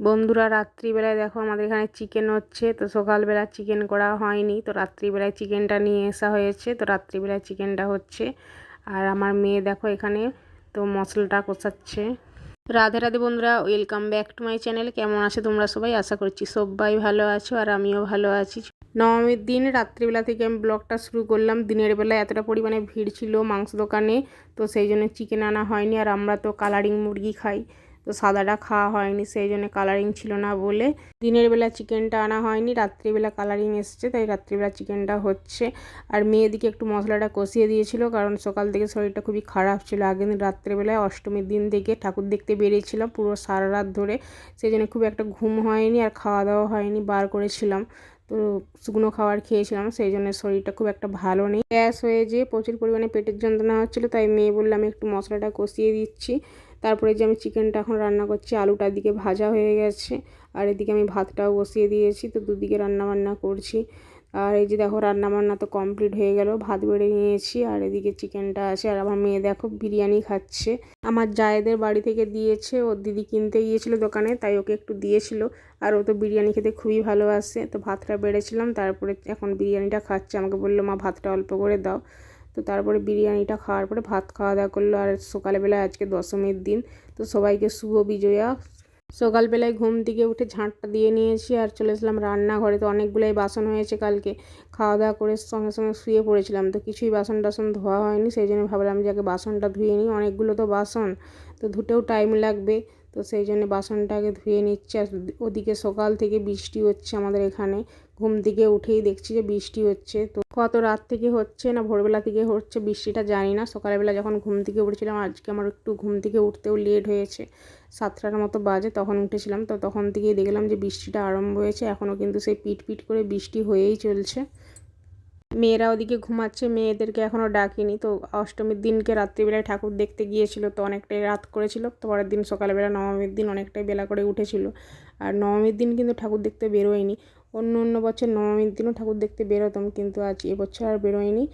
বন্ধুরা, রাত্রিবেলায় দেখো আমাদের এখানে চিকেন হচ্ছে। তো সকালবেলা চিকেন করা হয়নি। তো রাত্রিবেলায় চিকেনটা নিয়ে আসা হয়েছে। তো রাত্রিবেলায় চিকেনটা হচ্ছে। আর আমার মেয়ে দেখো এখানে তো মশলাটা কষাচ্ছে। রাধে রাধে বন্ধুরা welcome back to my channel কেমন আছে তোমরা সবাই? আশা করছি সবাই ভালো আছো আর আমিও ভালো আছি। নবমীর দিন, রাত্রিবেলা থেকে আমি ব্লগটা শুরু করলাম। দিনের বেলা এতটা পরিমাণে ভিড় ছিল মাংস দোকানে, তো সেই জন্য চিকেন আনা হয়নি। আর আমরা তো কালারিং মুরগি খাই। তো সাদাটা খাওয়া হয়নি, সেই জন্য কালারিং ছিল না বলে। দিনের বেলা চিকেনটা আনা হয়নি রাত্রিবেলা কালারিং এসছে, তাই রাত্রিবেলা চিকেনটা হচ্ছে। আর মেয়েদিকে একটু মশলাটা কষিয়ে দিয়েছিল, কারণ সকাল থেকে শরীরটা খুবই খারাপ ছিল। আগের দিন রাত্রেবেলায় অষ্টমীর দিন থেকে ঠাকুর দেখতে বেরিয়েছিলাম পুরো সারা রাত ধরে, সেই জন্য খুব একটা ঘুম হয়নি আর খাওয়া দাওয়া হয়নি, বার করেছিলাম। তো শুকনো খাবার খেয়েছিলাম, সেই জন্য শরীরটা খুব একটা ভালো নেই। গ্যাস হয়ে যেয়ে প্রচুর পরিমাণে পেটের যন্ত্রণা হচ্ছিল, তাই মেয়ে বললাম একটু মশলাটা কষিয়ে দিচ্ছি। তারপরে যে আমি চিকেনটা এখন রান্না করছি আলুটা দিকে ভাজা হয়ে গেছে, আর এদিকে আমি ভাতটাও বসিয়ে দিয়েছি, তো দুদিকে রান্না বান্না করছি। আর এই যে দেখো রান্না বান্না তো কমপ্লিট হয়ে গেল, ভাত বেড়ে নিয়েছি, আর এদিকে চিকেনটা আছে, আর আমার মেয়ে দেখো বিরিয়ানি খাচ্ছে। আমার জায়েদের বাড়ি থেকে দিয়েছে ওর দিদি কিনতে গিয়েছিল দোকানে, তাই ওকে একটু দিয়েছিল, আর ও তো বিরিয়ানি খেতে খুবই ভালোবাসে, তো ভাতটা বেড়েছিলাম, তারপরে এখন বিরিয়ানিটা খাচ্ছে, আমাকে বলল, মা, ভাতটা অল্প করে দাও। তো তারপরে বিরিয়ানিটা খাওয়ার পরে ভাত খাওয়া দাওয়া করল আর সকালবেলা আজকে দশমীর দিন। তো সবাইকে শুভ বিজয়া। সকালবেলায় ঘুম থেকে উঠে ঝাঁটটা দিয়ে নিয়েছি আর চলে এসলাম রান্নাঘরে। তো অনেকগুলোই বাসন হয়েছে কালকে। খাওয়া দাওয়া করে সঙ্গে সঙ্গে শুয়ে পড়েছিলাম। তো কিছুই বাসন টাসন ধোয়া হয়নি, সেই জন্য ভাবলাম যে আগে বাসনটা ধুয়ে নিই। অনেকগুলো তো বাসন, তো ধুতেও টাইম লাগবে। তো সেই জন্য বাসনটাকে ধুয়ে নিচ্ছে। আর ওদিকে সকাল থেকে বৃষ্টি হচ্ছে আমাদের এখানে। ঘুম থেকে উঠেই দেখছি যে বৃষ্টি হচ্ছে। তো কত রাত থেকে হচ্ছে না, ভোরবেলা থেকে হচ্ছে বৃষ্টিটা জানি না। সকালবেলা যখন ঘুম থেকে উঠেছিলাম, আজকে আমার একটু ঘুম থেকে উঠতেও লেট হয়েছে। সাতটার মতো বাজে তখন উঠেছিলাম। তো তখন থেকেই দেখলাম যে বৃষ্টিটা আরম্ভ হয়েছে। এখনও কিন্তু সেই পিট পিট করে বৃষ্টি হয়েই চলছে। মেয়েরা ওদিকে ঘুমাচ্ছে, মেয়েদেরকে এখনও ডাকিনি। তো অষ্টমীর দিনকে রাত্রিবেলায় ঠাকুর দেখতে গিয়েছিল। তো অনেকটাই রাত করেছিল। তো পরের দিন সকালবেলা নবমীর দিন অনেকটাই বেলা করে উঠেছিল। আর নবমীর দিন কিন্তু ঠাকুর দেখতে বেরোয়নি। অন্য অন্য বছর নবমীর দিনও ঠাকুর দেখতে বেরোতাম, কিন্তু আজ এবছর আর বেরোয়নি।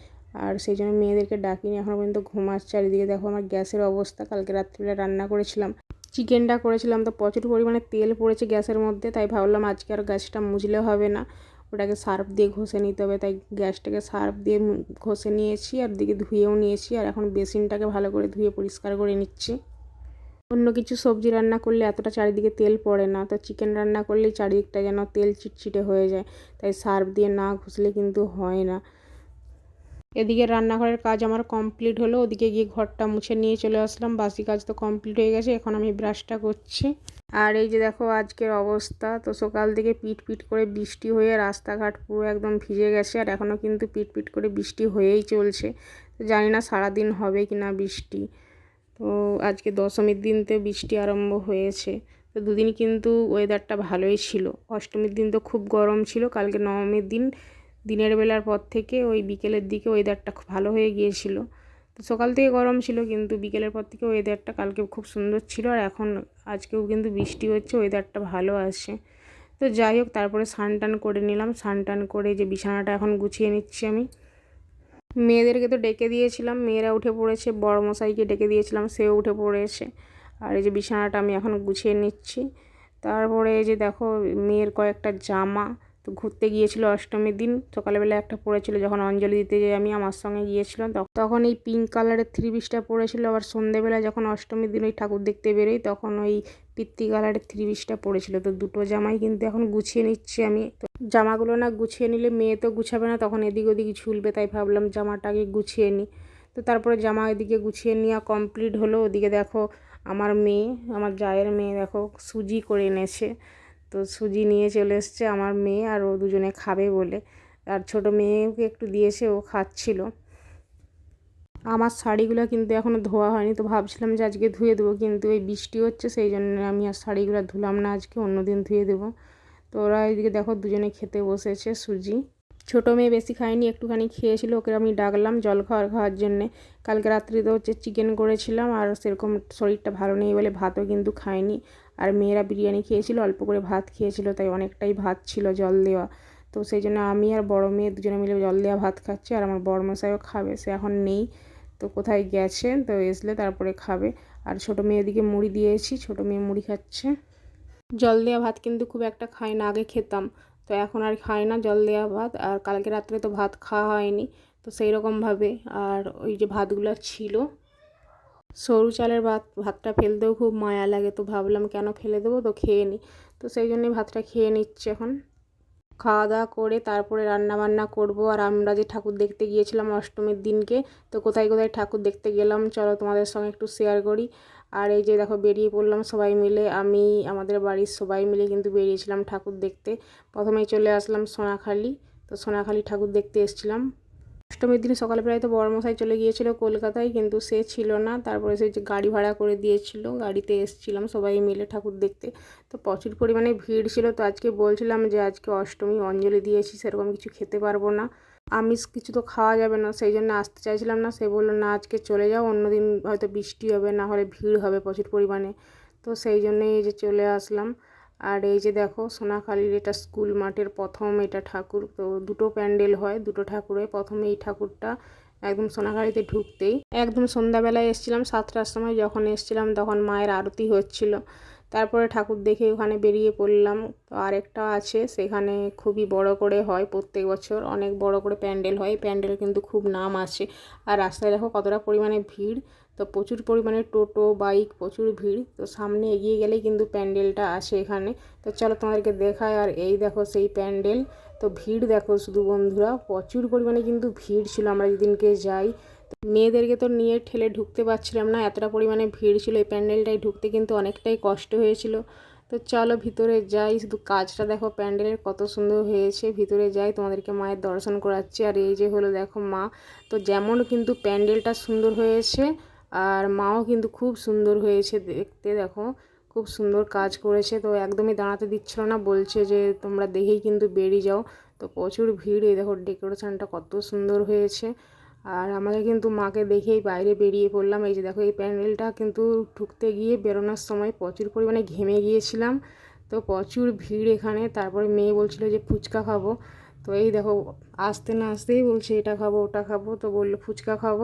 আর সেই জন্য মেয়েদেরকে ডাকিনি এখনও পর্যন্ত ঘুমাচ্ছে আর এদিকে দেখো আমার গ্যাসের অবস্থা, কালকে রাত্রিবেলা রান্না করেছিলাম। চিকেনটা করেছিলাম, তো প্রচুর পরিমাণে তেল পড়েছে গ্যাসের মধ্যে, তাই ভাবলাম আজকে আর গ্যাসটা মুজলে হবে না। ওটাকে সার্ফ দিয়ে ঘষে নিতে হবে, তাই গ্যাসটাকে সার্ফ দিয়ে ঘষে নিয়েছি, আর দিকে ধুয়েও নিয়েছি। আর এখন বেসিনটাকে ভালো করে ধুয়ে পরিষ্কার করে নিচ্ছি। অন্য কিছু সবজি রান্না করলে এতটা চারিদিকে তেল পড়ে না। তো চিকেন রান্না করলেই চারিদিকটা যেন তেল চিটচিটে হয়ে যায়। তাই সার্ফ দিয়ে না ঘষলে কিন্তু হয় না। এদিকে রান্নাঘরের কাজ আমার কমপ্লিট হলো। ওদিকে গিয়ে ঘরটা মুছে নিয়ে চলে আসলাম। বাসি কাজ তো কমপ্লিট হয়ে গেছে। এখন আমি ব্রাশটা করছি। আর এই যে দেখো আজকের অবস্থা। তো সকাল থেকে পিট পিট করে বৃষ্টি হয়ে রাস্তাঘাট পুরো একদম ভিজে গেছে। আর এখনও কিন্তু পিট পিট করে বৃষ্টি হয়েই চলছে। জানি না সারাদিন হবে কি না বৃষ্টি। তো আজকে দশমীর দিনতে বৃষ্টি আরম্ভ হয়েছে। তো দুদিন কিন্তু ওয়েদারটা ভালোই ছিল। অষ্টমীর দিন তো খুব গরম ছিল। কালকে নবমীর দিন, দিনের বেলার পর থেকে ওই বিকেলের দিকে ওয়েদারটা খুব ভালো হয়ে গিয়েছিল। তো সকাল থেকে গরম ছিল, কিন্তু বিকেলের পর থেকে ওয়েদারটা কালকে খুব সুন্দর ছিল আর এখন আজকেও কিন্তু বৃষ্টি হচ্ছে ওয়েদারটা ভালো আছে। তো যাই হোক, তারপরে স্নান টান করে নিলাম। স্নান টান করে যে বিছানাটা এখন গুছিয়ে নিচ্ছি আমি। মেয়েদেরকে তো ডেকে দিয়েছিলাম, মেয়েরা উঠে পড়েছে, বড় মশাইকে ডেকে দিয়েছিলাম, সেও উঠে পড়েছে। আর এই যে বিছানাটা আমি এখন গুছিয়ে নিচ্ছি। তারপরে এই যে দেখো, মেয়ের কয়েকটা জামা তো ঘুরতে গিয়েছিল অষ্টমীর দিন সকালবেলা একটা পড়েছিল যখন অঞ্জলি দিতে যাই আমি আমার সঙ্গে গিয়েছিলাম তখন এই পিঙ্ক কালারের থ্রি পিসটা পড়েছিল, আবার সন্ধেবেলা যখন অষ্টমীর দিন ওই ঠাকুর দেখতে বেরোই, তখন ওই পিত্তি কালারের থ্রি পিসটা পড়েছিল। তো দুটো জামাই কিন্তু এখন গুছিয়ে নিচ্ছি আমি। তো জামাগুলো না গুছিয়ে নিলে মেয়ে তো গুছাবে না, তখন এদিক ওদিক ঝুলবে, তাই ভাবলাম জামাটাকে গুছিয়ে নিই তো তারপরে জামা এদিকে গুছিয়ে নেওয়া কমপ্লিট হলো, ওদিকে দেখো আমার মেয়ে, আমার জায়ের মেয়ে দেখো, সুজি করে এনেছে। তো সুজি নিয়ে চলে এসছে আমার মেয়ে আর ও দুজনে খাবে বলে। আর ছোটো মেয়েকে একটু দিয়েছে ও খাচ্ছিল। আমার শাড়িগুলো কিন্তু এখনও ধোয়া হয়নি, তো ভাবছিলাম যে আজকে ধুয়ে দেবো, কিন্তু এই বৃষ্টি হচ্ছে, সেই জন্য আমি আর শাড়িগুলো ধুলাম না, আজকে অন্য দিন ধুয়ে দেবো। তো ওরা এদিকে দেখো দুজনে খেতে বসেছে সুজি। ছোটো মেয়ে বেশি খায়নি, একটুখানি খেয়েছিল, ওকে আমি ডাকলাম জল খাওয়ার খাওয়ার জন্যে। কালকে রাত্রিতে হচ্ছে চিকেন করেছিলাম, আর সেরকম শরীরটা ভালো নেই বলে ভাতও কিন্তু খায়নি। আর মেয়েরা বিরিয়ানি খেয়েছিল, অল্প করে ভাত খেয়েছিল, তাই অনেকটাই ভাত ছিল জল দেওয়া। তো সেই জন্য আমি আর বড় মেয়ে দুজনে মিলে জল দেওয়া ভাত খাচ্ছি, আর আমার বড় মশাইও খাবে, সে এখন নেই। তো কোথায় গেছে, তো এসলে তারপরে খাবে। আর ছোটো মেয়েদিকে মুড়ি দিয়েছি, ছোটো মেয়ে মুড়ি খাচ্ছে। জল দেওয়া ভাত কিন্তু খুব একটা খায় না, আগে খেতাম। তো এখন আর খায় না জল দেওয়া ভাত, আর কালকে রাত্রে তো ভাত খাওয়া হয়নি। তো সেই রকমভাবে আর ওই যে ভাতগুলো ছিল সরু চালের ভাত, ভাতটা ফেলতেও খুব মায়া লাগে। তো ভাবলাম কেন ফেলে দেবো? তো খেয়ে নিই তো সেই জন্যই ভাতটা খেয়ে নিচ্ছি এখন। খাওয়া দাওয়া করে তারপরে রান্না বান্না করব। আর আমরা যে ঠাকুর দেখতে গিয়েছিলাম অষ্টমীর দিনকে, তো কোথায় কোথায় ঠাকুর দেখতে গেলাম, চলো তোমাদের সঙ্গে একটু শেয়ার করি। আর এই যে দেখো, বেরিয়ে পড়লাম সবাই মিলে। আমি, আমাদের বাড়ির সবাই মিলে কিন্তু বেরিয়েছিলাম ঠাকুর দেখতে। প্রথমেই চলে আসলাম সোনাখালি। তো সোনাখালি ঠাকুর দেখতে এসেছিলাম। অষ্টমীর দিন সকালবেলায় তো বড়মশাই চলে গিয়েছিল কলকাতায়, কিন্তু সে ছিল না। তারপরে সে গাড়ি ভাড়া করে দিয়েছিল, গাড়িতে এসছিলাম সবাই মিলে ঠাকুর দেখতে। তো প্রচুর পরিমাণে ভিড় ছিল। তো আজকে বলছিলাম যে আজকে অষ্টমী অঞ্জলি দিয়েছি, সেরকম কিছু খেতে পারব না। আমিষ কিছু তো খাওয়া যাবে না, সেই জন্য আসতে চাইছিলাম না। সে বলল, না, আজকে চলে যাও, অন্যদিন হয়তো বৃষ্টি হবে, না হলে ভিড় হবে প্রচুর পরিমাণে। তো সেই জন্যই যে চলে আসলাম। আর এই যে দেখো, সোনাখালীর এটা স্কুল মাঠের প্রথম এটা ঠাকুর, তো দুটো প্যান্ডেল হয়, দুটো ঠাকুরে প্রথমে এই ঠাকুরটা একদম সোনাখালীতে ঢুকতেই, একদম সন্ধ্যাবেলায় এসেছিলাম, সাতটার সময় যখন এসেছিলাম তখন মায়ের আরতি হচ্ছিল। তারপরে ঠাকুর দেখে ওখানে বেরিয়ে পড়লাম। তো আরেকটা আছে, সেখানে খুবই বড় করে হয় প্রত্যেক বছর, অনেক বড় করে প্যান্ডেল হয়। প্যান্ডেল কিন্তু খুব নাম আছে। আর রাস্তায় দেখো কতটা পরিমাণে ভিড়। তো প্রচুর পরিমাণে টোটো, বাইক, প্রচুর ভিড়। তো সামনে এগিয়ে গেলেই কিন্তু প্যান্ডেলটা আসে এখানে। তো চলো তোমাদেরকে দেখায় আর এই দেখো সেই প্যান্ডেল। তো ভিড় দেখো শুধু বন্ধুরা, প্রচুর পরিমাণে কিন্তু ভিড় ছিল আমরা যেদিনকে যাই। মেয়েদেরকে তো নিয়ে ঠেলে ঢুকতে পারছিলাম না, এতটা পরিমাণে ভিড় ছিল এই প্যান্ডেলটায় ঢুকতে কিন্তু অনেকটাই কষ্ট হয়েছিল। তো চলো ভিতরে যাই, শুধু কাজটা দেখো প্যান্ডেলের কত সুন্দর হয়েছে। ভিতরে যাই, তোমাদেরকে মায়ের দর্শন করাচ্ছি। আর এই যে হলো দেখো মা। তো যেমন কিন্তু প্যান্ডেলটা সুন্দর হয়েছে আর মাও কিন্তু খুব সুন্দর হয়েছে দেখতে, দেখো। খুব সুন্দর কাজ করেছে। তো একদমই দাঁড়াতে দিচ্ছিল না, বলছে যে, তোমরা দেখেই কিন্তু বেরিয়ে যাও। তো প্রচুর ভিড়। এই দেখো, ডেকোরেশনটা কত সুন্দর হয়েছে। আর আমাদের কিন্তু মাকে দেখেই বাইরে বেরিয়ে পড়লাম। এই যে দেখো, এই প্যান্ডেলটা কিন্তু ঢুকতে গিয়ে বেরোনোর সময় প্রচুর পরিমাণে ঘেমে গিয়েছিলাম। তো প্রচুর ভিড় এখানে। তারপরে মেয়ে বলছিল যে, ফুচকা খাব। তো এই দেখো, আসতে না আসতেই বলছে, এটা খাব, ওটা খাব। তো বলল, ফুচকা খাব।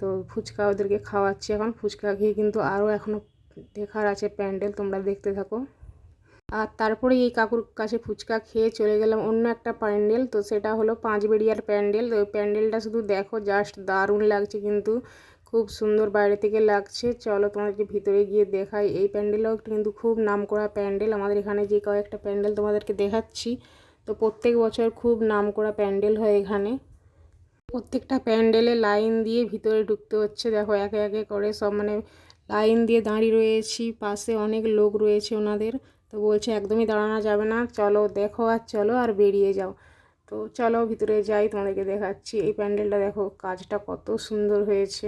তো ফুচকা ওদেরকে খাওয়াচ্ছি এখন। ফুচকা খেয়ে কিন্তু আরও এখনও দেখার আছে প্যান্ডেল, তোমরা দেখতে থাকো। আর তারপরে এই কাকুর কাছে ফুচকা খেয়ে চলে গেলাম অন্য একটা প্যান্ডেল। তো সেটা হলো পাঁচবেড়িয়ার প্যান্ডেল। তো ওই প্যান্ডেলটা শুধু দেখো, জাস্ট দারুণ লাগছে কিন্তু। খুব সুন্দর বাইরে থেকে লাগছে। চলো তোমাদেরকে ভিতরে গিয়ে দেখাই। এই প্যান্ডেলও কিন্তু খুব নাম করা প্যান্ডেল। আমাদের এখানে যে কয়েকটা প্যান্ডেল তোমাদেরকে দেখাচ্ছি। তো প্রত্যেক বছর খুব নাম করা প্যান্ডেল হয় এখানে। প্রত্যেকটা প্যান্ডেলে লাইন দিয়ে ভিতরে ঢুকতে হচ্ছে। দেখো একে একে করে সব মানে লাইন দিয়ে দাঁড়িয়ে রয়েছি। পাশে অনেক লোক রয়েছে ওনাদের। তো বলছে, একদমই দাঁড়ানো যাবে না। চলো দেখো আর চলো আর বেরিয়ে যাও। তো চলো ভিতরে যাই, তোমাদেরকে দেখাচ্ছি। এই প্যান্ডেলটা দেখো, কাজটা কত সুন্দর হয়েছে।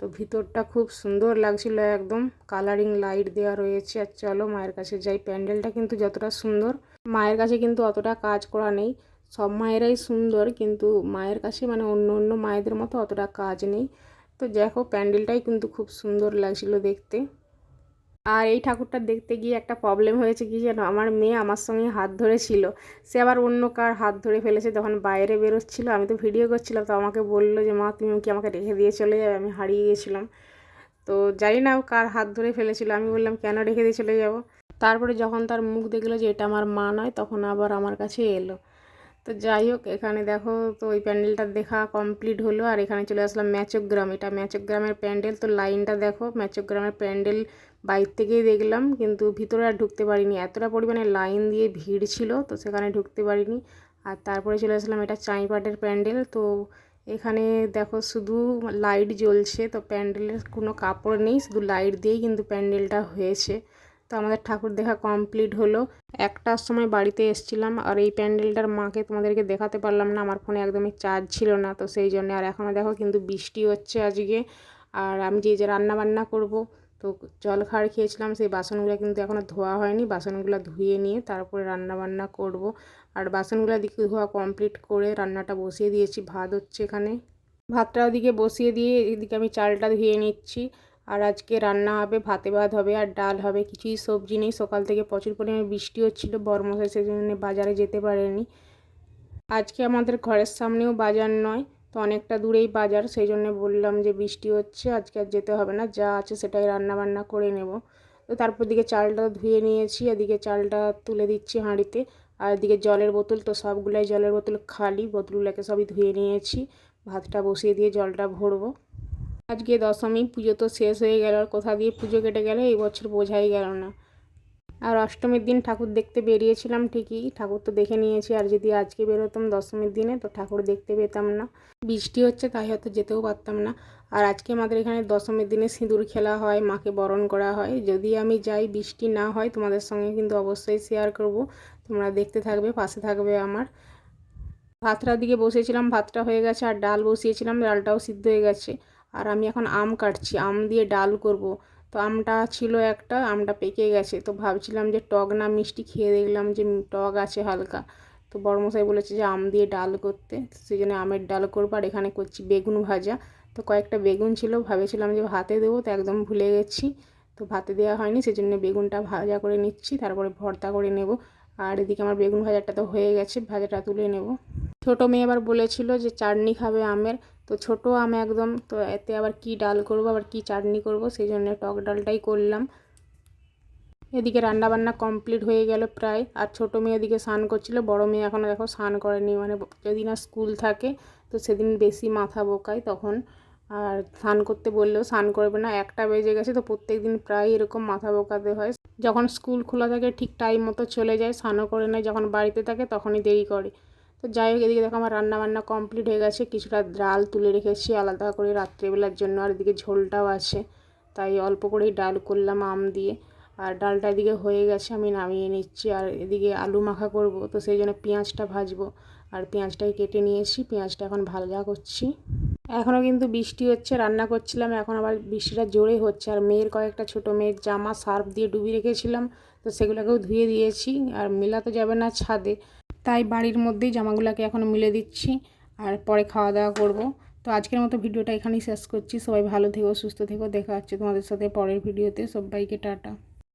তো ভিতরটা খুব সুন্দর লাগছিল একদম। কালারিং লাইট দেওয়া রয়েছে। আর চলো মায়ের কাছে যাই। প্যান্ডেলটা কিন্তু যতটা সুন্দর। মায়ের কাছে কিন্তু অতটা কাজ করা নেই। সব মায়েরাই সুন্দর, কিন্তু মায়ের কাছে মানে অন্য অন্য মায়েদের মতো অতটা কাজ নেই। তো দেখো, প্যান্ডেলটাই কিন্তু খুব সুন্দর লাগছিল দেখতে। আর এই ঠাকুরটা দেখতে গিয়ে একটা প্রবলেম হয়েছে কি যেন? আমার মেয়ে আমার সঙ্গে হাত ধরেছিল। সে আবার অন্য কার হাত ধরে ফেলেছে। তখন বাইরে বেরোচ্ছিলো, আমি তো ভিডিও করছিলাম, তো আমাকে বলল যে, মা, তুমি কি আমাকে রেখে দিয়ে চলে যাবে? আমি হারিয়ে গেছিলাম। তো জানি না কার হাত ধরে ফেলেছিল। আমি বললাম, কেন রেখে দিয়ে চলে যাব? তারপরে যখন তার মুখ দেখল যে এটা আমার মা নয়, তখন আবার আমার কাছে এলো। তো যাই হোক, এখানে দেখো তো ওই প্যান্ডেলটা দেখা কমপ্লিট হলো আর এখানে চলে আসলাম ম্যাচোগ্রাম। এটা ম্যাচোগ্রামের প্যান্ডেল, তো লাইনটা দেখো, ম্যাচোগ্রামের প্যান্ডেল বাইর থেকেই দেখলাম, কিন্তু ভিতরে আর ঢুকতে পারিনি। এতটা পরিমাণে লাইন দিয়ে ভিড় ছিল, তো সেখানে ঢুকতে পারিনি। আর তারপরে চলে আসলাম এটা চাঁইপাটের প্যান্ডেল, তো এখানে দেখো শুধু লাইট জ্বলছে, তো প্যান্ডেলের কোনো কাপড় নেই, শুধু লাইট দিয়েই কিন্তু প্যান্ডেলটা হয়েছে। তো আমাদের ঠাকুর দেখা কমপ্লিট হলো। একটার সময় বাড়িতে এসছিলাম আর এই প্যান্ডেলটার মাকে তোমাদেরকে দেখাতে পারলাম না, আমার ফোনে একদমই চার্জ ছিল না। তো সেই জন্য আর এখনও দেখো কিন্তু বৃষ্টি হচ্ছে আজকে। আর আমি যে যে রান্না বান্না করব, তো জল খাওয়ার খেয়েছিলাম, সেই বাসনগুলো কিন্তু এখনও ধোয়া হয়নি। বাসনগুলো ধুয়ে নিয়ে তারপরে রান্না বান্না করব। আর বাসনগুলো দিকে ধোয়া কমপ্লিট করে রান্নাটা বসিয়ে দিয়েছি, ভাত হচ্ছে এখানে। ভাতটা ওদিকে বসিয়ে দিয়ে এদিকে আমি চালটা ধুয়ে নিচ্ছি। আর আজকে রান্না হবে, ভাতে ভাত হবে আর ডাল হবে। কিছুই সবজি নেই। সকাল থেকে প্রচুর পরিমাণে বৃষ্টি হচ্ছিল। বর্মশাই সেজন্য বাজারে যেতে পারেনি। আজকে আমাদের ঘরের সামনেও বাজার নয়, তো অনেকটা দূরেই বাজার। সেই জন্য বললাম যে বৃষ্টি হচ্ছে, আজকে আর যেতে হবে না। যা আছে সেটাই রান্না বান্না করে নেব। তো তারপর দিকে চালটা ধুয়ে নিয়েছি, এদিকে চালটা তুলে দিচ্ছি হাঁড়িতে। আর এদিকে জলের বোতল, তো সবগুলাই জলের বোতল খালি। বোতলগুলোকে সবই ধুয়ে নিয়েছি। ভাতটা বসিয়ে দিয়ে জলটা ভরবো। আজকে দশমী, পুজো তো শেষ হয়ে গেল আর কোথা দিয়ে পুজো কেটে গেল এই বছর বোঝাই গেল না। আর অষ্টমীর দিন ঠাকুর দেখতে বেরিয়েছিলাম ঠিকই, ঠাকুর তো দেখে নিয়েছি, আর যদি আজকে বেরোতাম দশমীর দিনে তো ঠাকুর দেখতে পেতাম না। বৃষ্টি হচ্ছে তাই হয়তো যেতেও পারতাম না। আর আজকে আমাদের এখানে দশমীর দিনে সিঁদুর খেলা হয়, মাকে বরণ করা হয়। যদি আমি যাই বৃষ্টি না হয় তোমাদের সঙ্গে কিন্তু অবশ্যই শেয়ার করব। তোমরা দেখতে থাকবে, পাশে থাকবে আমার। ভাতটার দিকে বসেছিলাম, ভাতটা হয়ে গেছে আর ডাল বসিয়েছিলাম, ডালটাও সিদ্ধ হয়ে গেছে। আর আমি এখন আম কাটছি, আম দিয়ে ডাল করব। তো আমটা ছিল একটা, আমটা পেকে গেছে। তো ভাবছিলাম যে টক না মিষ্টি খেয়ে দেখলাম যে টক আছে হালকা। তো বড়মশাই বলেছে যে আম দিয়ে ডাল করতে। সেই জন্য আমের ডাল করব আর এখানে করছি বেগুন ভাজা। তো কয়েকটা বেগুন ছিল, ভেবেছিলাম যে ভাতে দেবো, তো একদম ভুলে গেছি। তো ভাতে দেওয়া হয়নি, সেই জন্য বেগুনটা ভাজা করে নিচ্ছি, তারপরে ভর্তা করে নেব। আর এদিকে আমার বেগুন ভাজাটা তো হয়ে গেছে, ভাজাটা তুলে নেব। ছোটো মেয়ে আবার বলেছিল যে চাটনি খাবে আমের, তো ছোট আম একদম, তো এতে আবার কি ডাল করব, আবার কি চাটনি করব, সেই জন্য টক ডালটাই করলাম। এদিকে রান্নাবান্না কমপ্লিট হয়ে গেল প্রায়, আর ছোটো মেয়ে এদিকে স্নান করছিল, বড় মেয়ে এখনও দেখো স্নান করেনি মানে যদি না স্কুল থাকে, তো সেদিন বেশি মাথা বোকায়, তখন আর স্নান করতে বললেও স্নান করবে না। একটা বেজে গেছে তো প্রত্যেক দিন প্রায় এরকম মাথা বোকাতে হয়। যখন স্কুল খোলা থাকে ঠিক টাইম মতো চলে যায়, স্নানও করে নেয়। যখন বাড়িতে থাকে তখনই দেরি করে। তো যাই হোক, এদিকে দেখো আমার রান্না বান্না কমপ্লিট হয়ে গেছে। কিছুটা ডাল তুলে রেখেছি আলাদা করে রাত্রেবেলার জন্য, আর এদিকে ঝোলটাও আছে। তাই অল্প করেই ডাল করলাম আম দিয়ে। আর ডালটা এদিকে হয়ে গেছে, আমি নামিয়ে নিচ্ছি। আর এদিকে আলু মাখা করব, তো সেই জন্য পেঁয়াজটা ভাজবো। আর পেঁয়াজটাই কেটে নিয়েছি। পেঁয়াজটা এখন ভাজা করছি। এখনও কিন্তু বৃষ্টি হচ্ছে, রান্না করছিলাম, এখন আবার বৃষ্টিটা জোরে হচ্ছে। আর মেয়ের কয়েকটা ছোটো মেয়ের জামা সার্ফ দিয়ে ডুবিয়ে রেখেছিলাম, তো সেগুলোকেও ধুয়ে দিয়েছি, আর মেলা তো যাবে না ছাদে। তাই বাড়ির মধ্যেই জামাগুলোকে এখন মিলে দিচ্ছি, আর পরে খাওয়া দাওয়া করব। তো আজকের মতো ভিডিওটা এখানেই শেষ করছি। সবাই ভালো থেকো, সুস্থ থেকো, দেখা হচ্ছে তোমাদের সাথে পরের ভিডিওতে। সবাইকে টাটা।